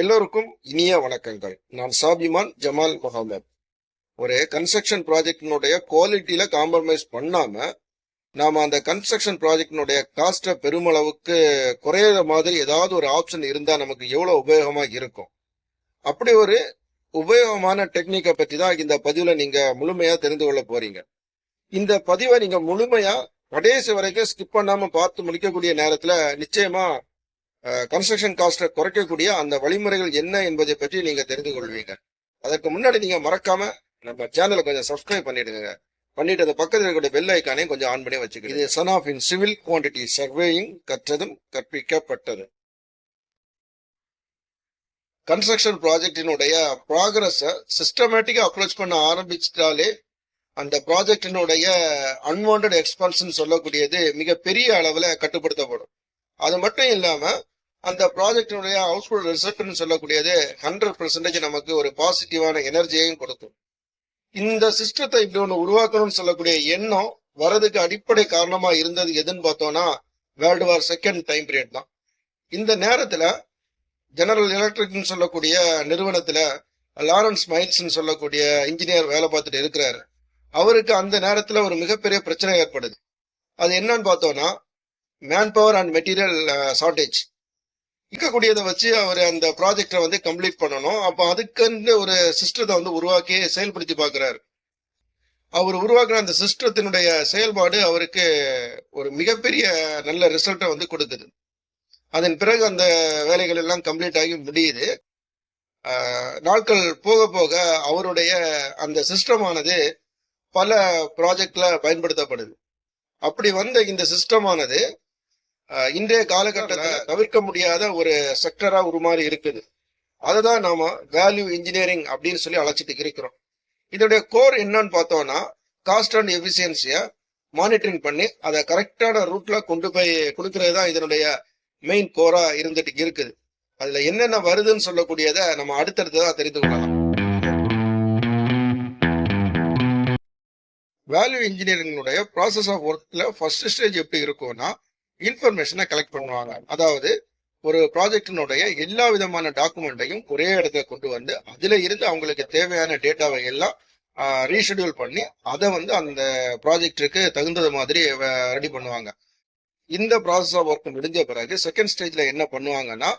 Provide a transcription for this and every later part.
எல்லோருக்கும் இனிய வணக்கங்கள். நான் சாபிமான் ஜமால் முகமது ஒரு கன்ஸ்ட்ரக்ஷன் ப்ராஜெக்டினுடைய குவாலிட்டியில காம்ப்ரமைஸ் பண்ணாம நாம அந்த கன்ஸ்ட்ரக்ஷன் ப்ராஜெக்டினுடைய காஸ்ட்டை பெருமளவுக்கு குறையிற மாதிரி ஏதாவது ஒரு ஆப்ஷன் இருந்தா நமக்கு எவ்வளவு உபயோகமா இருக்கும். அப்படி ஒரு உபயோகமான டெக்னிக்கை பற்றி தான் இந்த பதிவுல நீங்க முழுமையா தெரிந்து கொள்ள போறீங்க. இந்த பதிவை நீங்க முழுமையா கடைசி வரைக்கும் ஸ்கிப் பண்ணாம பார்த்து முடிக்கக்கூடிய நேரத்துல நிச்சயமா கன்ஸ்ட்ரக்ஷன் காஸ்ட்டை குறைக்கக்கூடிய அந்த வழிமுறைகள் என்ன என்பதை பற்றி நீங்க தெரிந்து கொள்வீங்க. அதற்கு முன்னாடி நீங்க மறக்காம நம்ம சேனலை கொஞ்சம் சப்ஸ்கிரைப் பண்ணிடுங்க. பண்ணிட்டு அந்த பக்கத்தில் இருக்கக்கூடிய பெல் ஐக்கானையும் கொஞ்சம் ஆன் பண்ணி வச்சுக்கோங்க இது son of in civil quantity surveying கற்றதும் கற்பிக்கப்பட்டது. கன்ஸ்ட்ரக்ஷன் ப்ராஜெக்டினுடைய ப்ராக்ரஸை சிஸ்டமேட்டிக்காக அப்ரோச் பண்ண ஆரம்பிச்சிட்டாலே அந்த ப்ராஜெக்டினுடைய அன்வான்ட் எக்ஸ்பென்ஷன் சொல்லக்கூடியது மிகப்பெரிய அளவில் கட்டுப்படுத்தப்படும். அது மட்டும் இல்லாம அந்த ப்ராஜெக்டினுடைய ஹவுஸ்ஃபுல் ரிசல்ட்னு சொல்லக்கூடியது ஹண்ட்ரட் பெர்சன்டேஜ் நமக்கு ஒரு பாசிட்டிவான எனர்ஜியையும் கொடுக்கும். இந்த சிஸ்டத்தை இப்படி ஒன்று உருவாக்கணும்னு சொல்லக்கூடிய எண்ணம் வரதுக்கு அடிப்படை காரணமா இருந்தது எதுன்னு பார்த்தோம்னா world war second time period தான். இந்த நேரத்துல ஜெனரல் எலக்ட்ரிக்னு சொல்லக்கூடிய நிறுவனத்துல லாரன்ஸ் மைல்ஸ்ன்னு சொல்லக்கூடிய இன்ஜினியர் வேலை பார்த்துட்டு இருக்கிறாரு. அவருக்கு அந்த நேரத்துல ஒரு மிகப்பெரிய பிரச்சனை ஏற்படுது. அது என்னன்னு பார்த்தோம்னா man power and material shortage இருக்கக்கூடியதை வச்சு அவர் அந்த ப்ராஜெக்டை வந்து கம்ப்ளீட் பண்ணணும். அப்போ அதுக்குன்னு ஒரு சிஸ்டத்தை வந்து உருவாக்கி செயல்படுத்தி பார்க்குறாரு. அவர் உருவாக்குற அந்த சிஸ்டத்தினுடைய செயல்பாடு அவருக்கு ஒரு மிகப்பெரிய நல்ல ரிசல்ட்டை வந்து கொடுக்குது. அதன் பிறகு அந்த வேலைகள் எல்லாம் கம்ப்ளீட் ஆகி முடியுது. நாட்கள் போக போக அவருடைய அந்த சிஸ்டமானது பல ப்ராஜெக்டில் பயன்படுத்தப்படுது. அப்படி வந்த இந்த சிஸ்டமானது இன்றைய காலகட்டத்தில் தவிர்க்க முடியாத ஒரு செக்டரா உருமாறி இருக்குது. அதை தான் நாம வேல்யூ இன்ஜினியரிங் அப்படின்னு சொல்லி அழைச்சிட்டு இருக்கிறோம். இதோடைய கோர் என்னன்னு பார்த்தோம்னா காஸ்ட் அண்ட் எஃபிசியன்சியை மானிட்டரிங் பண்ணி அதை கரெக்டான ரூட்ல கொண்டு போய் கொடுக்கறது தான் இதனுடைய மெயின் கோரா இருந்துட்டு இருக்குது. அதுல என்னென்ன வருதுன்னு சொல்லக்கூடியதை நம்ம அடுத்தடுத்ததா தெரிந்து கொள்ளலாம். வேல்யூ இன்ஜினியரிங்களுடைய ப்ராசஸ் ஆஃப் ஒர்க்ல ஃபர்ஸ்ட் ஸ்டேஜ் எப்படி இருக்கும்னா இன்ஃபர்மேஷனை கலெக்ட் பண்ணுவாங்க. அதாவது ஒரு ப்ராஜெக்டினுடைய எல்லா விதமான டாக்குமெண்ட்டையும் ஒரே இடத்துல கொண்டு வந்து அதுல இருந்து அவங்களுக்கு தேவையான டேட்டாவை எல்லாம் ரீஷெடியூல் பண்ணி அதை வந்து அந்த ப்ராஜெக்டுக்கு தகுந்தது மாதிரி ரெடி பண்ணுவாங்க. இந்த ப்ராசஸ் ஆஃப் ஒர்க் முடிஞ்ச பிறகு செகண்ட் ஸ்டேஜ்ல என்ன பண்ணுவாங்கன்னா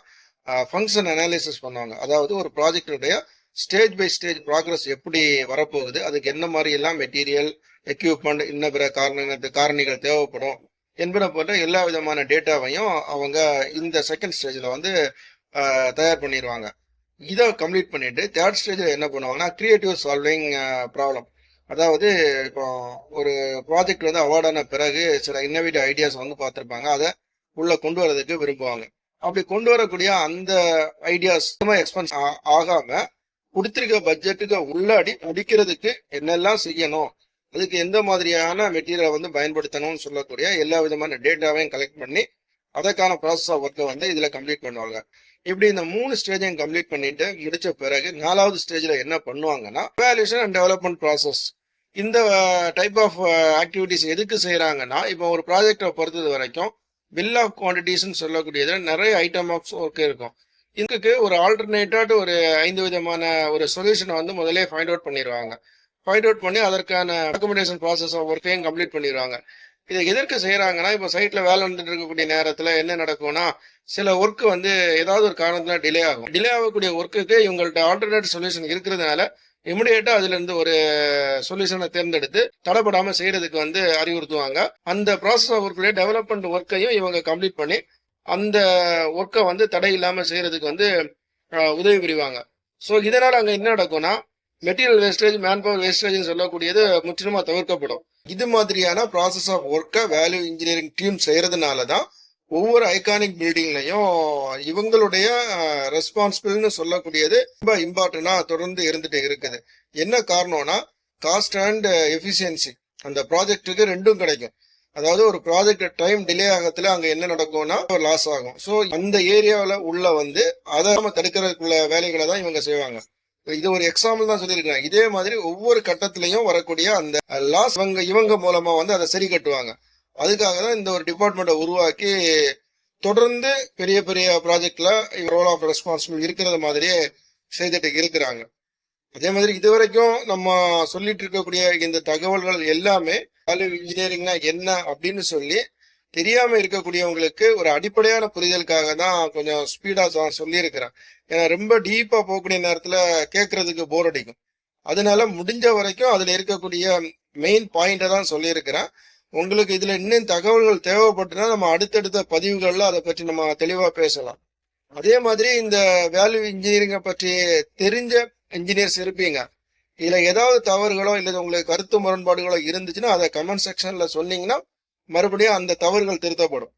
ஃபங்க்ஷன் அனாலிசிஸ் பண்ணுவாங்க. அதாவது ஒரு ப்ராஜெக்டுடைய ஸ்டேஜ் பை ஸ்டேஜ் ப்ராக்ரஸ் எப்படி வரப்போகுது அதுக்கு என்ன மாதிரி எல்லாம் மெட்டீரியல் எக்யூப்மெண்ட் இன்ன பிற காரணங்கள் காரணிகள் தேவைப்படும் என்பன போன்ற எல்லா விதமான டேட்டாவையும் அவங்க இந்த செகண்ட் ஸ்டேஜில் வந்து தயார் பண்ணிடுவாங்க இதை கம்ப்ளீட் பண்ணிட்டு தேர்ட் ஸ்டேஜில் என்ன பண்ணுவாங்கன்னா கிரியேட்டிவ் சால்விங் ப்ராப்ளம் அதாவது இப்போ ஒரு ப்ராஜெக்ட் வந்து அவார்டான பிறகு சில இன்னோவேட்டிவ் ஐடியாஸ் வந்து பார்த்துருப்பாங்க. அதை உள்ளே கொண்டு வரதுக்கு விரும்புவாங்க. அப்படி கொண்டு வரக்கூடிய அந்த ஐடியாஸ் எக்ஸ்பென்ஸ் ஆகாம கொடுத்துருக்க பட்ஜெட்டுக்கு உள்ளாடி முடிக்கிறதுக்கு என்னெல்லாம் செய்யணும்? அதுக்கு எந்த மாதிரியான மெட்டீரியலை வந்து பயன்படுத்தணும்னு சொல்லக்கூடிய எல்லா விதமான டேட்டாவையும் கலெக்ட் பண்ணி அதற்கான ப்ராசஸ் ஆஃப் ஒர்க்கை வந்து இதில் கம்ப்ளீட் பண்ணுவாங்க. இப்படி இந்த மூணு ஸ்டேஜையும் கம்ப்ளீட் பண்ணிட்டு முடிச்ச பிறகு நாலாவது ஸ்டேஜில் என்ன பண்ணுவாங்கன்னா வேல்யூஷன் அண்ட் டெவலப்மெண்ட் ப்ராசஸ் இந்த டைப் ஆஃப் ஆக்டிவிட்டிஸ் எதுக்கு செய்கிறாங்கன்னா இப்போ ஒரு ப்ராஜெக்டை பொறுத்தது வரைக்கும் பில் ஆஃப் குவான்டிட்டிஸ்ன்னு சொல்லக்கூடியது நிறைய ஐட்டம் ஆஃப் ஒர்க் இருக்கும். இதுக்கு ஒரு ஆல்டர்னேட்டாக ஒரு ஐந்து விதமான ஒரு சொல்யூஷனை வந்து முதலே ஃபைண்ட் அவுட் பண்ணிடுவாங்க. ஃபைண்ட் அவுட் பண்ணி அதற்கான டாக்குமெண்டேஷன் ப்ராசஸ் ஒர்க்கையும் கம்ப்ளீட் பண்ணிடுவாங்க. இதை எதற்கு செய்கிறாங்கன்னா இப்போ சைட்டில் வேலை வந்துட்டு இருக்கக்கூடிய நேரத்தில் என்ன நடக்கும்னா சில ஒர்க்கு வந்து ஏதாவது ஒரு காரணத்தில் டிலே ஆகும். டிலே ஆகக்கூடிய ஒர்க்குக்கு இவங்கள்ட்ட ஆல்டர்னேட் சொல்யூஷன் இருக்கிறதுனால இமிடியேட்டா அதுல இருந்து ஒரு சொல்யூஷனை தேர்ந்தெடுத்து தடைப்படாம செய்யறதுக்கு வந்து அறிவுறுத்துவாங்க. அந்த ப்ராசஸ் ஒர்க்குடைய டெவலப்மெண்ட் ஒர்க்கையும் இவங்க கம்ப்ளீட் பண்ணி அந்த ஒர்க்கை வந்து தடை இல்லாம செய்யறதுக்கு வந்து உதவி புரிவாங்க. ஸோ இதனால அங்கே என்ன நடக்கும்னா material wastage man power wastage சொல்லக்கூடியது முற்றிலுமா தவிர்க்கப்படும். இது மாதிரியான ப்ராசஸ் ஆஃப் ஒர்க்கை வேல்யூ இன்ஜினியரிங் டீம் செய்யறதுனால தான் ஒவ்வொரு ஐகானிக் பில்டிங்லையும் இவங்களுடைய ரெஸ்பான்சிபிள்னு சொல்லக்கூடியது ரொம்ப இம்பார்ட்டண்டா தொடர்ந்து இருந்துட்டு இருக்குது. என்ன காரணம்னா காஸ்ட் அண்ட் எஃபிஷியன்சி அந்த ப்ராஜெக்ட்டுக்கு ரெண்டும் கிடைக்கும். அதாவது ஒரு ப்ராஜெக்ட் டைம் டிலே ஆகத்துல அங்க என்ன நடக்கும்னா லாஸ் ஆகும். ஸோ அந்த ஏரியாவில் உள்ள வந்து அதை நம்ம தடுக்கிறதுக்குள்ள வேலைகளை தான் இவங்க செய்வாங்க. இது ஒரு எக்ஸாம்பிள் தான் சொல்லியிருக்கேன் இதே மாதிரி ஒவ்வொரு கட்டத்திலையும் வரக்கூடிய அந்த லாஸ் இவங்க இவங்க மூலமா வந்து அதை சரி கட்டுவாங்க. அதுக்காக தான் இந்த ஒரு டிபார்ட்மெண்ட்டை உருவாக்கி தொடர்ந்து பெரிய பெரிய ப்ராஜெக்ட்ல ரோல் ஆஃப் ரெஸ்பான்சிபிள் இருக்கிறது மாதிரியே செய்துட்டு இருக்கிறாங்க. அதே மாதிரி இதுவரைக்கும் நம்ம சொல்லிட்டு இருக்கக்கூடிய இந்த தகவல்கள் எல்லாமே வேல்யூ இன்ஜினியரிங்னா என்ன அப்படின்னு சொல்லி தெரியாம இருக்கக்கூடியவங்களுக்கு ஒரு அடிப்படையான புரிதலுக்காக தான் கொஞ்சம் ஸ்பீடா சொல்லியிருக்கிறேன். ஏன்னா ரொம்ப டீப்பா போகக்கூடிய நேரத்துல கேட்கறதுக்கு போர் அடிக்கும். அதனால முடிஞ்ச வரைக்கும் அதுல இருக்கக்கூடிய மெயின் பாயிண்டை தான் சொல்லியிருக்கிறேன். உங்களுக்கு இதுல இன்னும் தகவல்கள் தேவைப்பட்டுனா நம்ம அடுத்தடுத்த பதிவுகள்ல அதை பற்றி நம்ம தெளிவா பேசலாம். அதே மாதிரி இந்த வேல்யூ இன்ஜினியரிங்கை பற்றி தெரிஞ்ச இன்ஜினியர்ஸ் இருப்பீங்க. இதுல ஏதாவது தவறுகளோ இல்லை உங்களுக்கு கருத்து முரண்பாடுகளோ இருந்துச்சுன்னா அதை கமெண்ட் செக்ஷன்ல சொன்னீங்கன்னா மறுபடியும் அந்த தவறுகள் திருத்தப்படும்.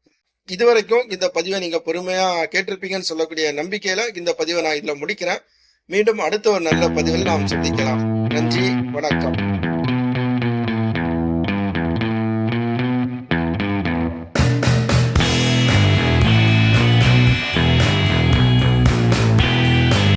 இதுவரைக்கும் இந்த பதிவை நீங்க பொறுமையா கேட்டிருப்பீங்கன்னு சொல்லக்கூடிய நம்பிக்கையில இந்த பதிவை நான் இதுல முடிக்கிறேன். மீண்டும் அடுத்த ஒரு நல்ல பதிவில் நாம் சந்திக்கலாம். நன்றி வணக்கம்.